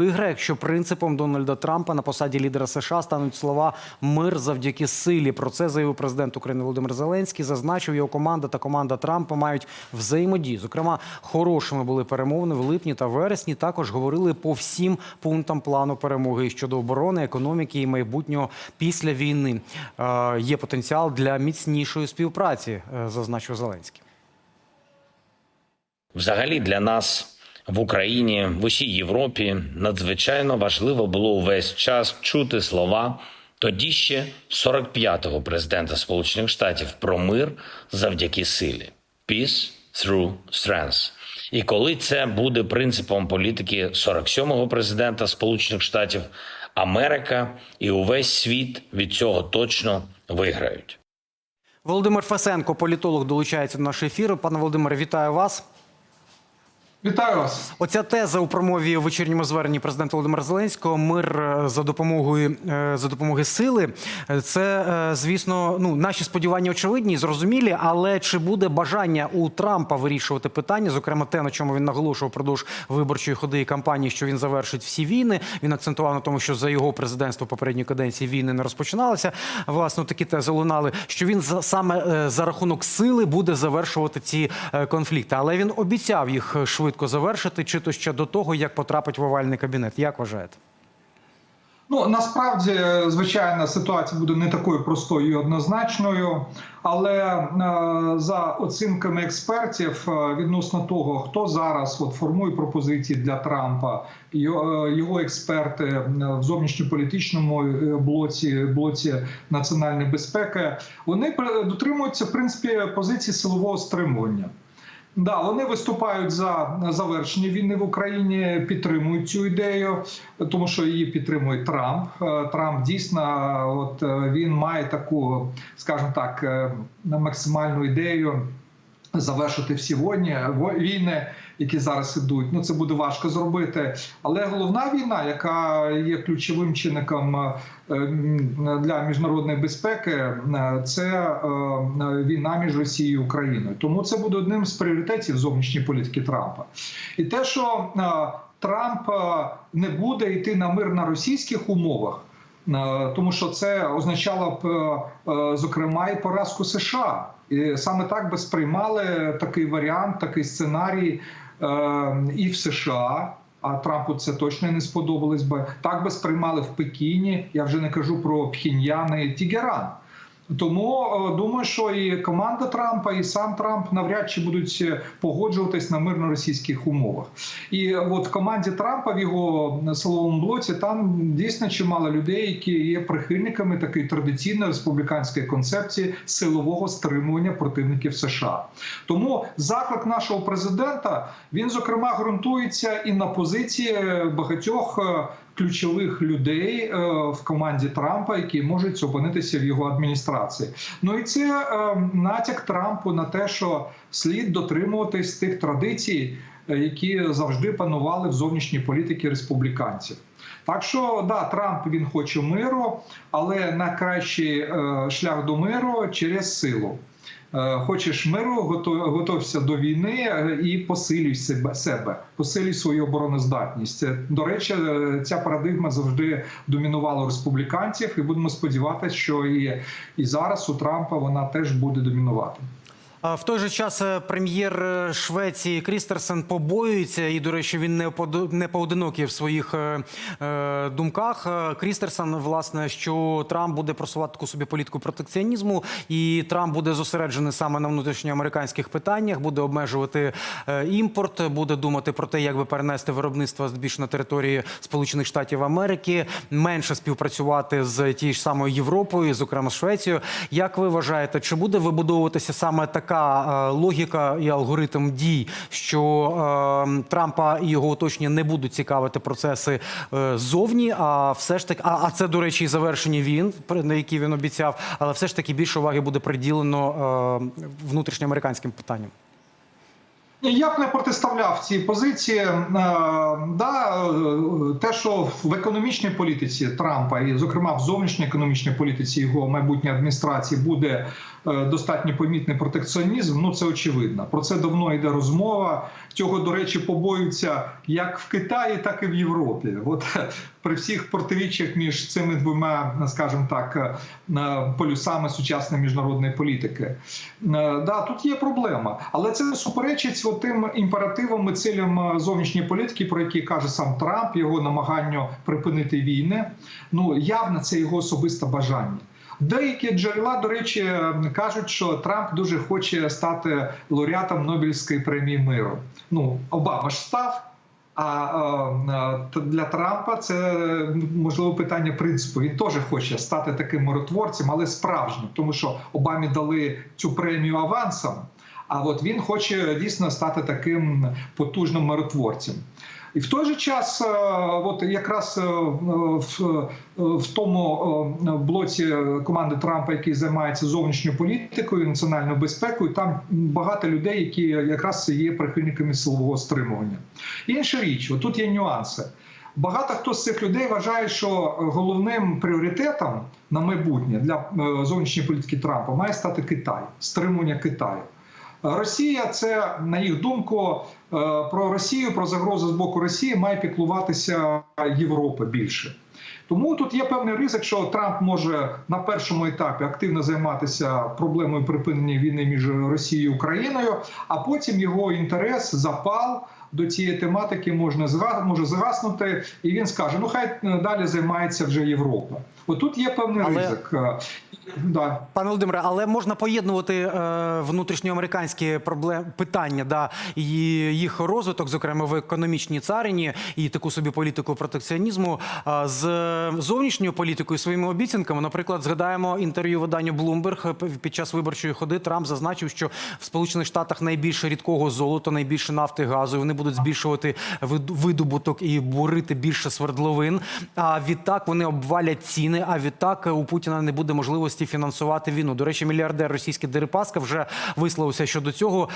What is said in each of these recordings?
Виграє, якщо принципом Дональда Трампа на посаді лідера США стануть слова мир завдяки силі. Про це заявив президент України Володимир Зеленський. Зазначив, його команда та команда Трампа мають взаємодію. Зокрема, хорошими були перемовини в липні та вересні. Також говорили по всім пунктам плану перемоги щодо оборони, економіки і майбутнього після війни. Е, є потенціал для міцнішої співпраці, е, зазначив Зеленський. Взагалі для нас в Україні, в усій Європі надзвичайно важливо було увесь час чути слова тоді ще 45-го президента Сполучених Штатів про мир завдяки силі Peace through strength. І коли це буде принципом політики 47-го президента Сполучених Штатів, Америка і увесь світ від цього точно виграють. Володимир Фесенко, політолог, долучається до нашого ефіру. Пане Володимире, вітаю вас. Вітаю вас. Оця теза у промові в вечірньому зверненні президента Володимира Зеленського Мир е, за допомогою е, за допомоги сили. Е, Це звісно, ну наші сподівання очевидні, зрозумілі. Але чи буде бажання у Трампа вирішувати питання? Зокрема, те, на чому він наголошував впродовж виборчої ходи і кампанії, що він завершить всі війни. Він акцентував на тому, що за його президентство попередньої каденції війни не розпочиналися. Власне, такі тези лунали, що він саме за рахунок сили буде завершувати ці конфлікти. Але він обіцяв їх швидко завершити, чи то ще до того, як потрапить в овальний кабінет. Як вважаєте? Ну насправді, звичайно, ситуація буде не такою простою і однозначною, але е, за оцінками експертів е, відносно того, хто зараз от формує пропозиції для Трампа, його, е, експерти е, в зовнішньополітичному е, блоці блоці національної безпеки, вони дотримуються в принципі позиції силового стримування. Да, вони виступають за завершення війни в Україні, підтримують цю ідею, тому що її підтримує Трамп. Е, Трамп дійсно, от е, він має таку, скажімо так, е, максимальну ідею. Завершити всі війни, війни, які зараз ідуть. Ну це буде важко зробити. Але головна війна, яка є ключовим чинником е, для міжнародної безпеки, е, це е, війна між Росією і Україною. Тому це буде одним з пріоритетів зовнішньої політики Трампа. І те, що Трамп не буде йти на мир на російських умовах. Е, Тому що це означало б, е, е, зокрема, і поразку США. І саме так би сприймали такий варіант, такий сценарій і в США. А Трампу це точно не сподобалось би. Так би сприймали в Пекіні. Я вже не кажу про Пхіньян і Тігеран. Тому е, думаю, що і команда Трампа, і сам Трамп навряд чи будуть е, погоджуватись на мирно-російських умовах. І от в команді Трампа в його силовому блоці там дійсно чимало людей, які є прихильниками такої традиційної республіканської концепції силового стримування противників США. Тому заклик нашого президента він зокрема ґрунтується і на позиції багатьох. Ключових людей е, в команді Трампа, які можуть опинитися в його адміністрації. Ну і це е, натяк Трампу на те, що слід дотримуватись тих традицій, е, які завжди панували в зовнішній політиці республіканців. Так що да, Трамп він хоче миру, але найкращий шлях до миру через силу. Е, Хочеш миру, готов- готовся до війни е, і посилюй себе, себе, посилюй свою обороноздатність. До речі, е, ця парадигма завжди домінувала республіканців, і будемо сподіватися, що і, і зараз у Трампа вона теж буде домінувати. В той же час е, прем'єр е, Швеції Крістерсен побоюється, і до речі, він не не поодинокий в своїх е, думках. Крістерсен, власне, що Трамп буде просувати таку собі політику протекціонізму, і Трамп буде зосереджений саме на внутрішньоамериканських питаннях, буде обмежувати імпорт, буде думати про те, як би перенести виробництво більш на території Сполучених Штатів Америки, менше співпрацювати з тією ж самою Європою, зокрема з Швецією. Як ви вважаєте, чи буде вибудовуватися саме така е, логіка і алгоритм дій, що е, Трампа і його оточення не будуть цікавити процеси е, зовні, а все ж таки, а, це до речі, і завершені він, на які він обіцяв, але все ж таки більше уваги буде приділено внутрішньоамериканським питанням. Я б не протиставляв цій позиції. Да, те, що в економічній політиці Трампа, і, зокрема, в зовнішньій економічній політиці його майбутньої адміністрації буде достатньо помітний протекціонізм. Ну це очевидно. Про це давно йде розмова. Цього, до речі, побоюються як в Китаї, так і в Європі. От е, при всіх протиріччях між цими двома, скажімо так, е, полюсами сучасної міжнародної політики. Е, Да, тут є проблема, але це суперечить тим імперативам і цілям е, зовнішньої політики, про які каже сам Трамп, його намаганню припинити війни. Ну явно це його особисте бажання. Деякі джерела, до речі, кажуть, що Трамп дуже хоче стати лауреатом Нобелівської премії миру. Ну, Обама ж став. А для Трампа це можливо питання принципу. Він теж хоче стати таким миротворцем, але справжнім, тому що Обамі дали цю премію авансом. А от він хоче дійсно стати таким потужним миротворцем. І в той же час, е, от якраз е, в, в тому е, блоці команди Трампа, який займається зовнішньою політикою, національною безпекою, там багато людей, які якраз є прихильниками силового стримування. Інша річ, тут є нюанси. Багато хто з цих людей вважає, що головним пріоритетом на майбутнє для зовнішньої політики Трампа має стати Китай, стримування Китаю. Росія це на їх думку про Росію, про загрозу з боку Росії має піклуватися Європа більше. Тому тут є певний ризик, що Трамп може на першому етапі активно займатися проблемою припинення війни між Росією і Україною, а потім його інтерес, запал до цієї тематики можна може загаснути, і він скаже: ну хай далі займається вже Європа. Отут є певний Але... ризик. Да. Пане Володимире, але можна поєднувати е, внутрішньоамериканські проблем питання, да і їх розвиток, зокрема в економічній царині, і таку собі політику протекціонізму е, з зовнішньою політикою своїми обіцянками. Наприклад, згадаємо інтерв'ю виданню Bloomberg під час виборчої ходи. Трамп зазначив, що в Сполучених Штатах найбільше рідкого золота, найбільше нафти газу. Вони будуть збільшувати видобуток і бурити більше свердловин. А відтак вони обвалять ціни. А відтак у Путіна не буде можливості фінансувати війну. До речі, мільярдер російський Дерипаска вже висловився щодо цього.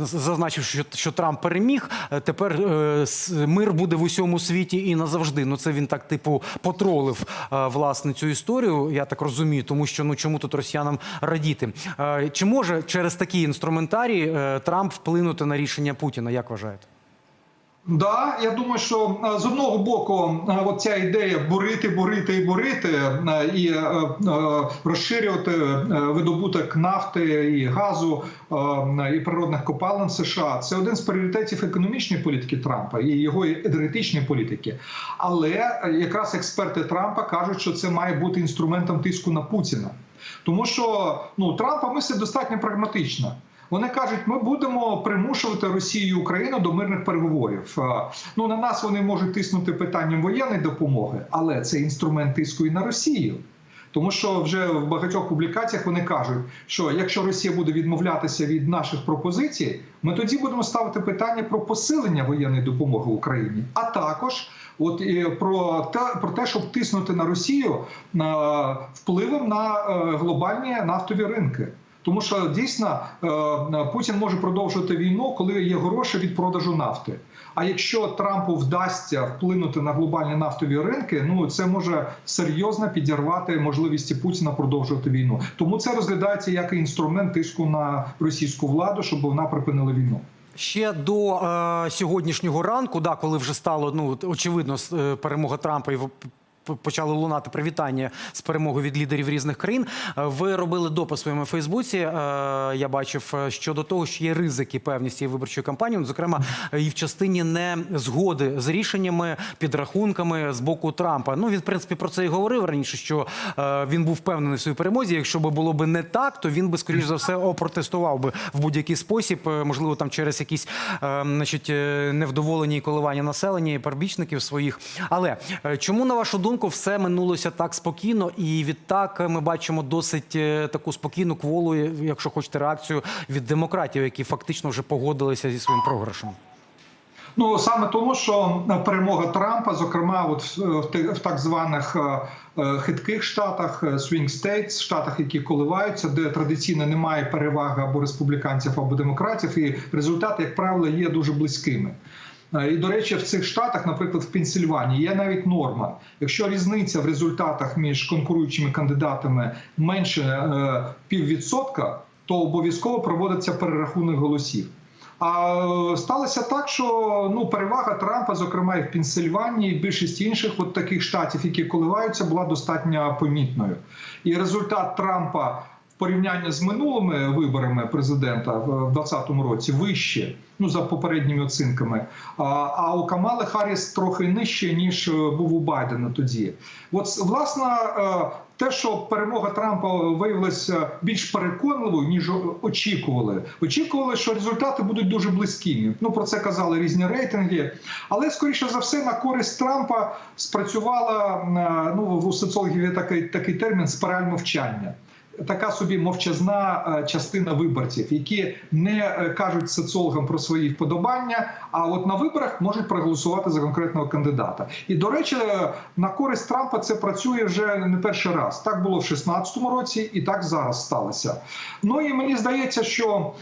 Зазначив, що, що Трамп переміг. Тепер е, мир буде в усьому світі і назавжди. Ну це він так типу потролив е, власне цю історію. Я так розумію, тому що ну чому тут росіянам радіти? Е, Чи може через такі інструментарії Трамп вплинути на рішення Путіна? Як вважаєте? Да, я думаю, що з одного боку, от ця ідея бурити, бурити і бурити і розширювати видобуток нафти і газу і природних копалин США це один з пріоритетів економічної політики Трампа і його енергетичної політики. Але якраз експерти Трампа кажуть, що це має бути інструментом тиску на Путіна, тому що ну Трампа мислить достатньо прагматично. Вони кажуть, ми будемо примушувати Росію і Україну до мирних переговорів. Ну на нас вони можуть тиснути питанням воєнної допомоги, але це інструмент тиску і на Росію. Тому що вже в багатьох публікаціях вони кажуть, що якщо Росія буде відмовлятися від наших пропозицій, ми тоді будемо ставити питання про посилення воєнної допомоги Україні, а також от і про те, про те, щоб тиснути на Росію на впливом на глобальні нафтові ринки. Тому що дійсно Путін може продовжувати війну, коли є гроші від продажу нафти. А якщо Трампу вдасться вплинути на глобальні нафтові ринки, ну це може серйозно підірвати можливості Путіна продовжувати війну. Тому це розглядається як інструмент тиску на російську владу, щоб вона припинила війну. Ще до е, сьогоднішнього ранку, да, коли вже стало ну очевидно перемога Трампа і почали лунати привітання з перемогою від лідерів різних країн. Ви робили допис у своєму Фейсбуці. Я бачив щодо того, що є ризики певні з цієї виборчої кампанії, зокрема і в частині не згоди з рішеннями, підрахунками з боку Трампа. Ну він в принципі про це і говорив раніше. Що він був впевнений в своїй перемозі. Якщо би було би не так, то він би скоріш за все опротестував би в будь-який спосіб, можливо, там через якісь, значить, невдоволені коливання населення і парбічників своїх. Але чому на вашу думку? Все минулося так спокійно, і відтак ми бачимо досить таку спокійну кволу, якщо хочете, реакцію від демократів, які фактично вже погодилися зі своїм програшем. Ну саме тому, що перемога Трампа, зокрема, от в, в, так званих е, е, хитких штатах, е, swing states, штатах, які коливаються, де традиційно немає переваги або республіканців, або демократів, і результати, як правило, є дуже близькими. Е, І до речі, в цих штатах, наприклад, в Пенсільванії, є навіть норма. Якщо різниця в результатах між конкуруючими кандидатами менше е, піввідсотка, то обов'язково проводиться перерахунок голосів. А е, сталося так, що ну перевага Трампа, зокрема і в Пенсильванії, і в більшості інших от таких штатів, які коливаються, була достатньо помітною. І результат Трампа в порівнянні з минулими виборами президента в 2020 році вище, ну за попередніми оцінками. А, у Камали Харріс трохи нижче ніж е, був у Байдена тоді. От власне. е, те, що перемога Трампа виявилася більш переконливою ніж очікували. Очікували, що результати будуть дуже близькими. Ну про це казали різні рейтинги. Але скоріше за все на користь Трампа спрацювала е, ну у соціологів такий такий термін спираль мовчання. Така собі мовчазна е, частина виборців, які не е, кажуть соціологам про свої вподобання, а от на виборах можуть проголосувати за конкретного кандидата. І до речі, е, на користь Трампа це працює вже не перший раз. Так було в 16-му році, і так зараз сталося. Ну і мені здається, що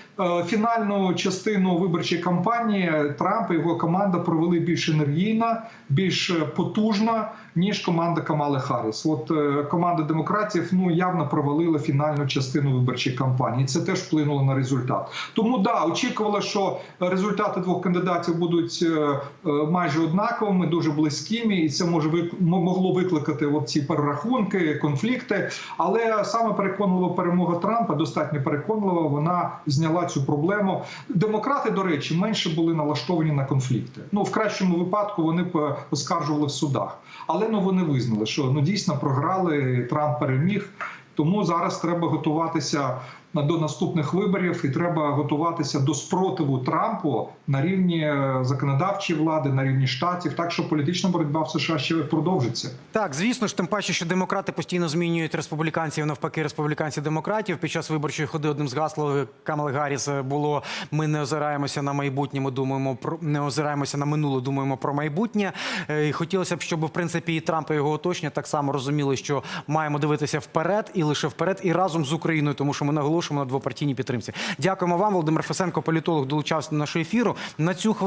фінальну частину виборчої кампанії Трамп і його команда провели більш енергійно, більш потужно, ніж команда Камали Харріс. От е, команда демократів ну явно провалила фінальну частину виборчої кампанії. Це теж вплинуло на результат. Тому да, очікували, що результати двох кандидатів будуть е, е, майже однаковими, дуже близькими, і це може могло викликати от ці перерахунки, конфлікти. Але саме переконлива перемога Трампа, достатньо переконлива, вона зняла цю проблему. Демократи, до речі, менше були налаштовані на конфлікти. Ну в кращому випадку вони б оскаржували в судах, але ну вони визнали, що ну дійсно програли. Трамп переміг. Тому зараз треба готуватися до наступних виборів, і треба готуватися до спротиву Трампу на рівні е, законодавчої влади, на рівні штатів. Так що політична боротьба в США ще продовжиться. Так, звісно ж, тим паче, що демократи постійно змінюють республіканців, навпаки, республіканці демократів. Під час виборчої ходи одним з гасл Камали Гарріс було: ми не озираємося на майбутнє, ми думаємо про не озираємося на минуле, думаємо про майбутнє. Е, І хотілося б, щоб в принципі і Трамп і його оточення так само розуміли, що маємо дивитися вперед і лише вперед, і разом з Україною, тому що ми наголошуємо на двопартійній підтримці. Дякуємо вам, Володимир Фесенко, політолог, долучався до нашого ефіру. На цю хвилину.